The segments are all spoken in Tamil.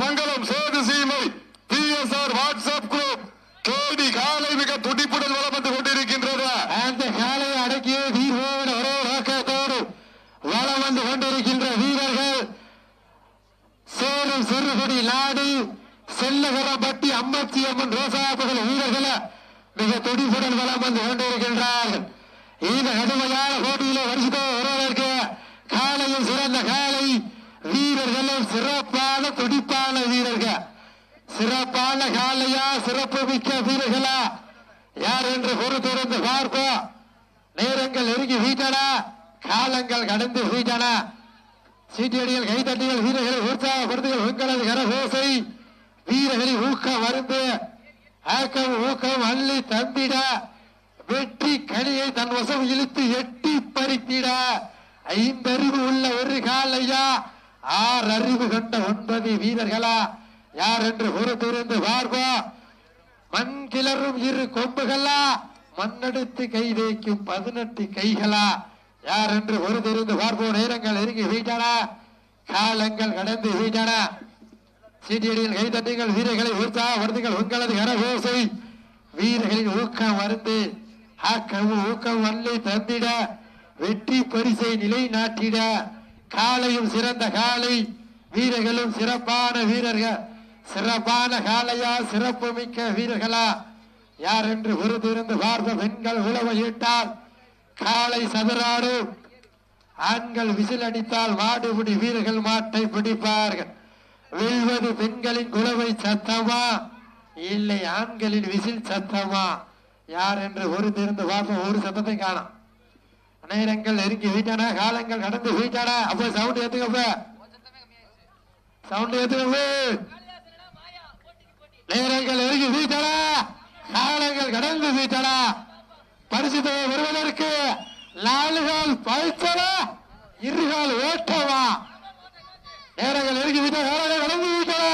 மங்கலம் Sethu Seemai B WhatsApp group கேடி காலை மிக துடிப்புடன் வளம் வந்து கொண்டிருக்கின்றது. அந்த காலையை அடக்கிய வீரோடு ஒரே நோக்கத்தோடு வளம் வந்து கொண்டிருக்கின்ற வீரர்கள் சேலம் சிறுகுடி நாடு செல்லகரப்பட்டி அம்பத்தி அம்மன் ரோசாபுகள் வீரர்களை மிக துடிப்புடன் வளம் வந்து கொண்டிருக்கின்றார்கள். இந்த கடுமையான போட்டியிலே வருஷத்தோ வருவதற்கு காலையும் சிறந்த காலை வீரர்களும் சிறப்பான துடிப்பான வீரர்கள். சிறப்பான காலையா சிறப்பு மிக்க வீரர்களா. யார் என்று பொறுத்திருந்து பார்ப்போம். நேரங்கள் நெருங்கி வீட்டன. காலங்கள் கடந்து வீட்டன. சீட்டியடிகள் கைத்தட்டிகள் வீரர்களை உற்சாகப்படுத்துகள் உங்களது கரகோசை வீரர்களை ஊக்கம் வருந்து ஆக்கம் ஊக்கம் அள்ளி தந்திட. வெற்றி கனியை தன் வசம் இழுத்து எட்டி பறித்திட. ஐந்தறிவு உள்ள ஒரு காலையா ஆறு அறிவு கண்ட ஒன்பது வீரர்களா? யார் என்று பொறுத்திருந்து பார்ப்போம். மண் கிளறும் இரு கொம்புகளா? மண்ணெடுத்து கை வைக்கும் பதினெட்டு கைகளா? யார் என்று பொறுத்திருந்து பார்ப்போம். நேரங்கள் நெருங்கி வீட்டன காலங்கள் கடந்து வீட்டன சீட்டியடியில் கைதட்டுங்கள் வீரர்களை உற்சாகப்படுத்துங்கள் உங்களது கரகோசை. வீரர்களின் ஊக்கம் வருந்து ஆக்கவும் ஊக்கம் வள்ளி தந்திட. வெற்றி பரிசை நிலை நாட்டிட காலையும் சிறந்த காலை வீரர்களும் சிறப்பான வீரர்கள். சிறப்பான காலையா சிறப்பு மிக்க வீரர்களா? யார் என்று பொறுத்திருந்து பார்த்த பெண்கள் உழவையிட்டால் காலை சதுராடும். ஆண்கள் விசில் அடித்தால் மாடுபிடி வீரர்கள் மாட்டை பிடிப்பார்கள். வெல்வது பெண்களின் குழவை சத்தமா? இல்லை ஆண்களின் விசில் சத்தமா? யார் என்று ஒரு திருந்து பார்ப்போம். ஒரு சத்தத்தை காணும். நேரங்கள் நெருங்கி வீட்டானா? காலங்கள் கடந்து வீட்டானா? அப்ப சவுண்ட் ஏத்துக்கப்ப சவுண்ட் ஏத்துக்கப்ப நேரங்கள் நெருங்கி வீட்டானா? காலங்கள் கடந்து வீட்டானா? பரிசு தொகை வருவதற்கு நாலுகால் பழுத்தவா? இருகால் ஓட்டவா? நேரங்கள் நெருங்கி விட்ட காலங்கள் கடந்து விட்டன?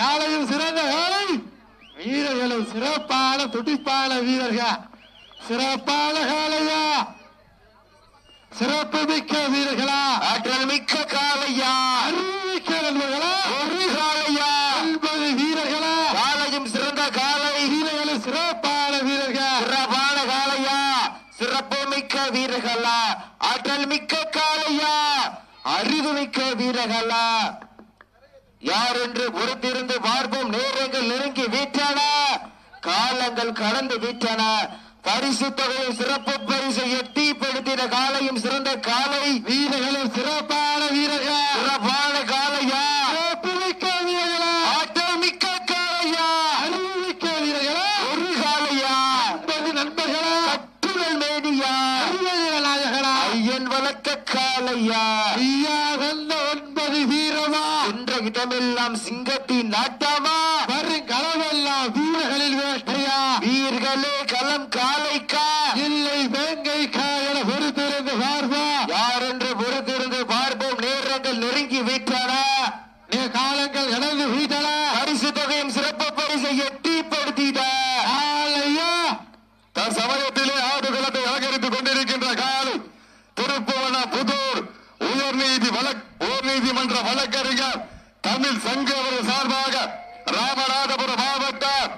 காலையும் சிறந்த காலை வீரர்களும் சிறப்பான துடிப்பான வீரர்கள். சிறப்பான காலையா சிறப்பு மிக்க வீரர்களா? ஆற்றல் மிக்க காலையா அறிவிக்க நண்பர்களா? ஒரு காலையா ஒன்பது வீரர்களா? காலையும் சிறந்த காலை வீரர்களும் சிறப்பான வீரர்கள். சிறப்பான காலையா சிறப்பு மிக்க வீரர்களா? ஆற்றல் மிக்க காலையா அறிவு மிக்க வீரர்களா? யார் என்று பொறுத்திருந்து பார்ப்போம். நேரங்கள் நெருங்கி வீட்டன காலங்கள் கடந்து விட்டன பரிசு தொகையும் சிறப்பு பரிசை எட்டி படுத்தின காலையும் சிறந்த காலை வீரர்களும் சிறப்பான வீரர்கள். சிறப்பான காலையா? மிக்க வீரர்களா? ஆற்றல் மிக்க காலையா? அறிவு மிக்க வீரர்களா? ஒரு காலையா? ஒன்பது நண்பர்களா? கட்டுடல் மேடியா நாயகனா? ஐயன் வளர்க்க காலையா? ஐயா நல்ல ஒன்பது வீரமா? என்ற இடமெல்லாம் சிங்கத்தின் நாட்டமா வரும் களமெல்லாம் வீரர்களில் வேட்டையா வீர்களே களம் காலைக்கா இல்லை வேங்கை காயல பொறுத்திருந்து பார்ப்பா யார் என்று பொறுத்திருந்து பார்ப்போம் நேரங்கள் நெருங்கி விட்டன நீ காலங்கள் கடந்து வீட்டல பரிசு தொகையும் சிறப்பு பரிசை எட்டி படுத்திட ஆலையா தற்சமயத்திலே ஆடுகளத்தை அலங்கரித்துக் கொண்டிருக்கின்ற காலை திருப்புவன புதூர் உயர்நீதி வழக் உயர்நீதிமன்ற வழக்கறிஞர் தமிழ் சங்க அவர்கள் சார்பாக ராமநாதபுரம் மாவட்டம்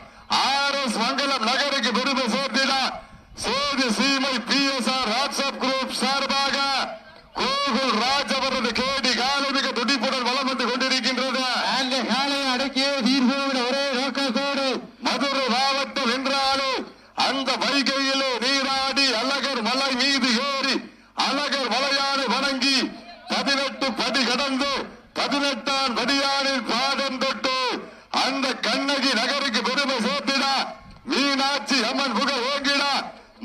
ஆர் எஸ் மங்கலம் நகருக்கு பெருமை சேர்த்திட Sethu Seemai P S R WhatsApp group சார்பாக கோகுல் ராஜ் அவரது கேடி காலை மிக துடிப்புடன் வளம் வந்து கொண்டிருக்கின்றது அந்த காலையை அடக்கிய தீர்ப்போட ஒரே நோக்கத்தோடு மதுரை மாவட்டம் என்றாலும் அந்த வைகையிலே நீராடி அழகர் மலை மீது ஏறி அழகர் மலையானை வணங்கி பதினெட்டு படி கடந்து பதினெட்டாம் படியானில் பாதம் தொட்டு அந்த கண்ணகி நகருக்கு பெருமை சேர்த்திட மீனாட்சி அம்மன் புகழ் ஓங்கிட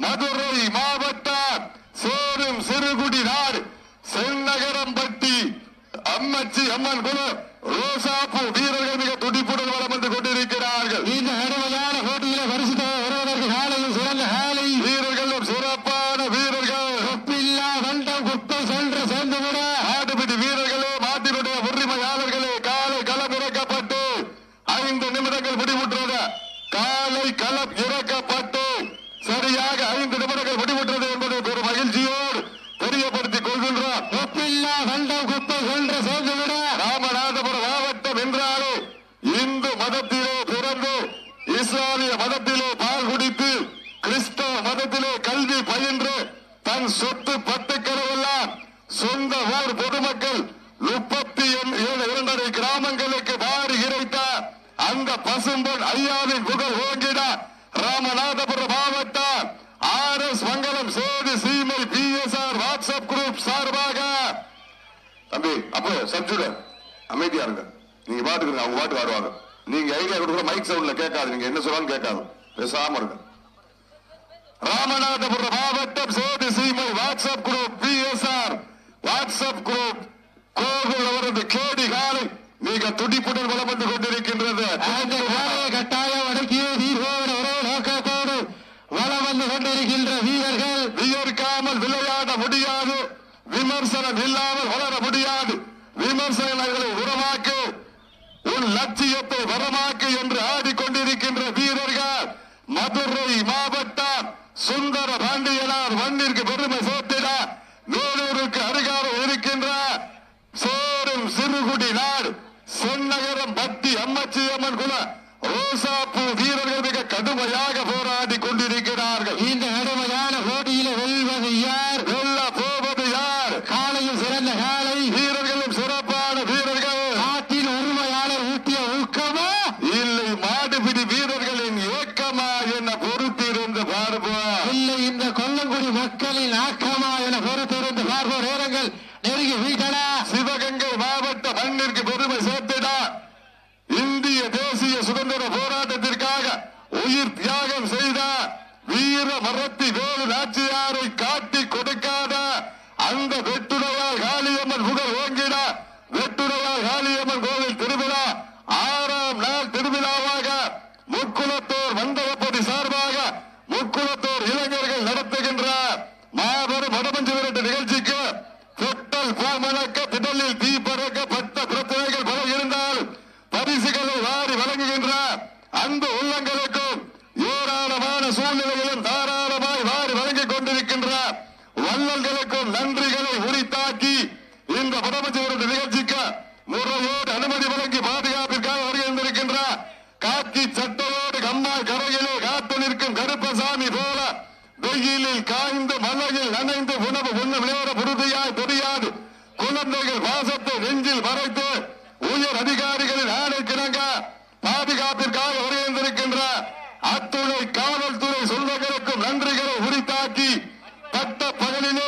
மதுரை மாவட்டம் சோறும் சிறுகுடி நாடு செந்நகரம்பட்டி அம்மச்சி அம்மன் குல ரோசாப்பூ வீரர்கள் மிக துடிப்புடன் வளம் வந்து கொண்டிருக்கிறார்கள் இந்த கடுமையான போட்டியில பரிசு தொகை வருவதற்கு காலையும் சிறந்த காலை வீரர்களும் சிறப்பான வீரர்கள் ஒப்பில்லா வண்டம் குப்பை சென்ற சேர்ந்து கூட ஆட்டுப்பிடி வீரர்களே மாட்டினுடைய உரிமையாளர்களே காலை களம் இறக்கப்பட்டு ஐந்து நிமிடங்கள் முடிவுற்றது காலை பசும்பொன் ஐயாவின் புகழ் ஓங்கிட ராமநாதபுரம் மாவட்டம். R S Mangalam Sethu Seemai P S R WhatsApp group சார்பாக. தம்பி அப்போ சப்ஜூட அமைதியா இருங்க. நீங்க பாட்டுக்கு அவங்க பாட்டு ஆடுவாங்க நீங்க ஐடியா கொடுக்குற மைக் சவுண்ட்ல கேட்காது. நீங்க என்ன சொல்லுவாங்க கேட்காது. பேசாம இருங்க. ராமநாதபுரம் மாவட்டம் Sethu Seemai WhatsApp group P S R WhatsApp group கோவில் அவரது கேடி மிக துடிப்புடன் வளம் வந்து கொண்டிருக்கின்றது. முதலமைச்சர் அனுமதி பாதுகாப்பிற்காக வருகின்றிருக்கின்ற காக்கி சட்டையோடு கம்மா கரையிலே காத்து நிற்கும் கருப்பசாமி போல வெயிலில் காய்ந்து மலையில் நனைந்து உணவு உண்ண விளையாட குழந்தைகள் வாசத்தை நெஞ்சில் மறைத்து உயர் அதிகாரிகளின் ஆணை கிணங்க பாதுகாப்பிற்காக வருகின்றிருக்கின்ற அத்துணை காவல்துறை சொல்வதற்கும் நன்றிகளை உரித்தாக்கி பட்ட பகலிலே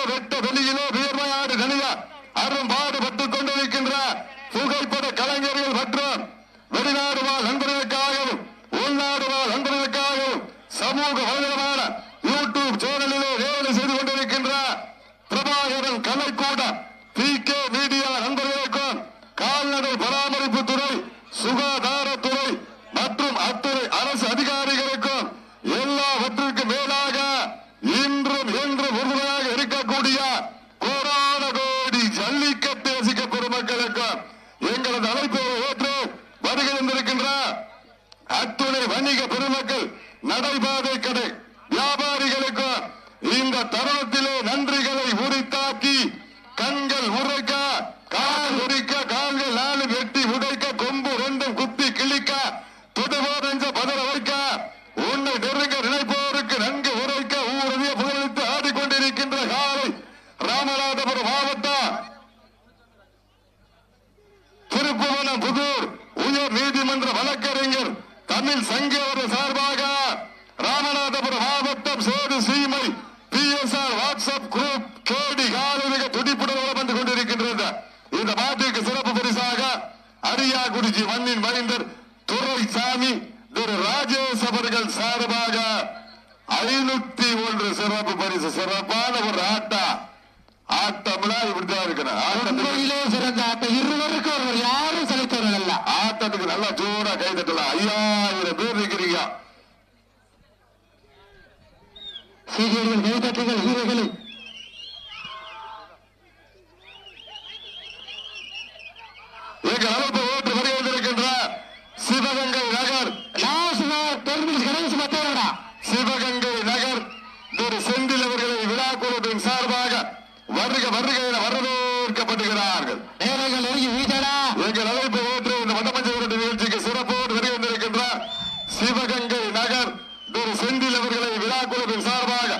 காந்திஜி மண்ணின் மைந்தர் துரைசாமி திரு ராஜேஷ் அவர்கள் சார்பாக ஐநூத்தி ஒன்று சிறப்பு பரிசு சிறப்பா செந்தில் அவர்களை விழா குழுவின் சார்பாக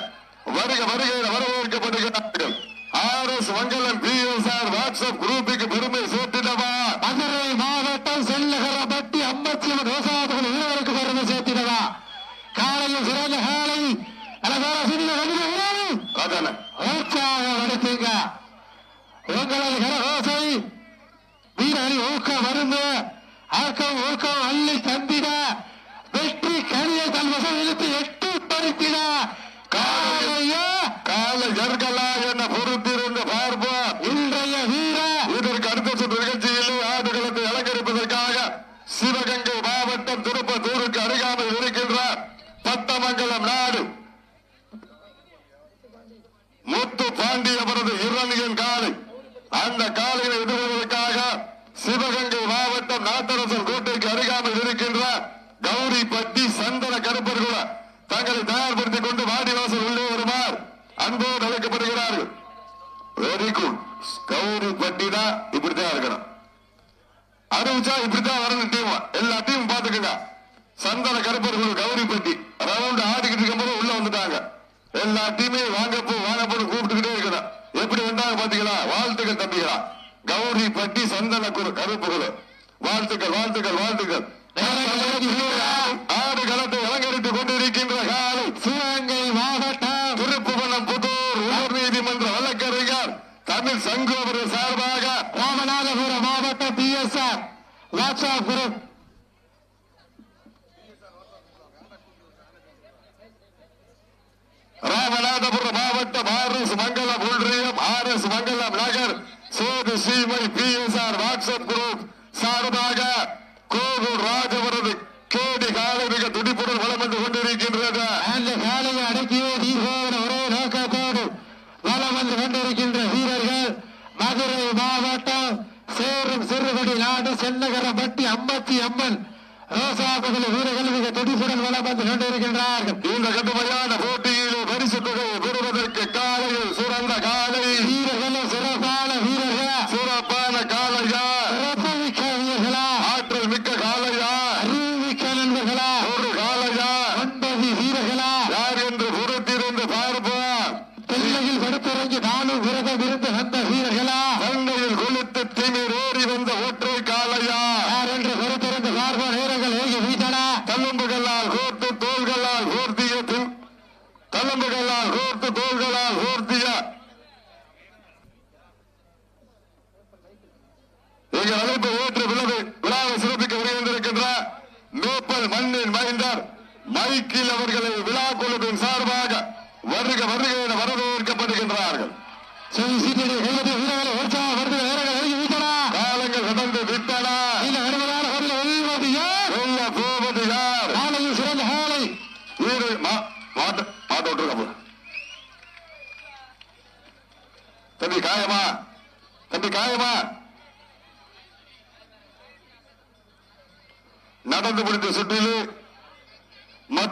வருக வருகை வரவேற்கப்படுகிறார்கள். R S Mangalam P S R WhatsApp குரூப்புக்கு பெருமை சேர்த்திடவா? மதுரை மாவட்டம் செல்லகரப்பட்டி அம்மச்சியம்மன் ரோசாபுகள் வீரருக்கு பெருமை சேர்த்திடவா? காலையில் சிறந்த காலை அழகான சிறிய வீரர்கள் உற்சாகம் அடித்தீங்க உங்களது கரகோசை வீரரின் ஊக்கம் மருந்து ஆக்கம் ஊக்கம் அள்ளி தந்திட வெற்றி கனியை தன் வசம் இழுத்து எட்டு பறித்திட காலையா கால ஜர்களா என பொறுத்திருந்து பார்ப்போம். இன்றைய வீர இதற்கு அடுத்த சுற்று நிகழ்ச்சியிலே ஆடுகளத்தை அலங்கரிப்பதற்காக சிவகங்கை மாவட்டம் திருப்பத்தூருக்கு அருகாமையில் இருக்கின்ற பத்தமங்கலம் நாடு. முத்து பாண்டி அவரது இரணியன் காலை. அந்த காலையை எதிர்கொள்வதற்காக சிவகங்கை மாவட்டம் நாட்டரசர் சந்தன குரு வாழ்த்துக்கள் வாழ்த்துக்கள் வாழ்த்துக்கள். ஆடு களத்தை அலங்கரித்துக் கொண்டிருக்கின்ற காலை சிவகங்கை மாவட்டம் திருப்புவனம் புதூர் உயர் நீதிமன்ற வழக்கறிஞர் தமிழ் சங்கு அவர்கள் சார்பாக ராமநாதபுரம் மாவட்ட P S R WhatsApp group Ramanathapuram மாவட்டம் ஆர் எஸ் மங்கலம் ஒன்றியம் R S Mangalam Nagar Sethu Seemai P S R WhatsApp group சார்பாக கோகூர் ராஜவரது கேடி காலை மிக துடிப்புடன் வளம் வந்து கொண்டிருக்கின்றது அந்த காலையை அடக்கிய தீர்வோடு ஒரே நோக்கத்தோடு வலம் வந்து கொண்டிருக்கின்ற வீரர்கள் மதுரை மாவட்டம் சேரும் சிறுபடி நாடு சென்னகரப்பட்டி அம்பத்தி அம்மன் வீரர்கள் மிக துடிப்புடன் வலம் வந்து கொண்டிருக்கின்றார்கள் இந்த கடுமையான போட்டி பரிசு தொகையை பெறுவதற்கு காலையில் சிறந்த காலை வீரர்களும் சிறப்பான வீரர்கள் சிறப்பான காலையா சிறப்புமிக்க வீரர்களா ஆற்றல் மிக்க காலையா அறிவுமிக்க நண்பர்களா ஒரு காலையா ஒன்பது வீரர்களா யார் என்று பொறுத்திருந்து பார்ப்போம் பிள்ளையில் படுத்திறங்கி நானும் விரதம் இருந்து வந்த வீரர்களா சண்டையில் கொளுத்து திமிர் ஓடி வந்த ஒற்றை காலையா யார் என்று பொறுத்திருந்து பார்ப்போம் நேரங்கள் ஏகி வீட்டனா தள்ளும்புகளால் கோர்த்து தோள்களால் கோர்த்திய பின் தள்ளும்புகளால் கோர்த்து தோள்களால் கோர்த்திய எங்கள் அழைப்பு ஏற்று விழாவை விழாவை சிறப்பிக்க வருகின்றிருக்கின்ற மேப்பல் மண்ணின் மைந்தர் மைக்கில் அவர்களை விழா குழுவின் சார்பாக வருக வருக என வரவேற்கப்படுகின்றார்கள் சொல்லி சீட்டடி கையடி வீரர்களை உற்சாக வருது நேரங்கள் ஏகி வீட்டனா. காலங்கள் கடந்து விட்டன. போவது யார்? சிறந்த காலை வீடு மா- மாட்டு மாட்டு விட்டுருக்க போ. தம்பி காயமா?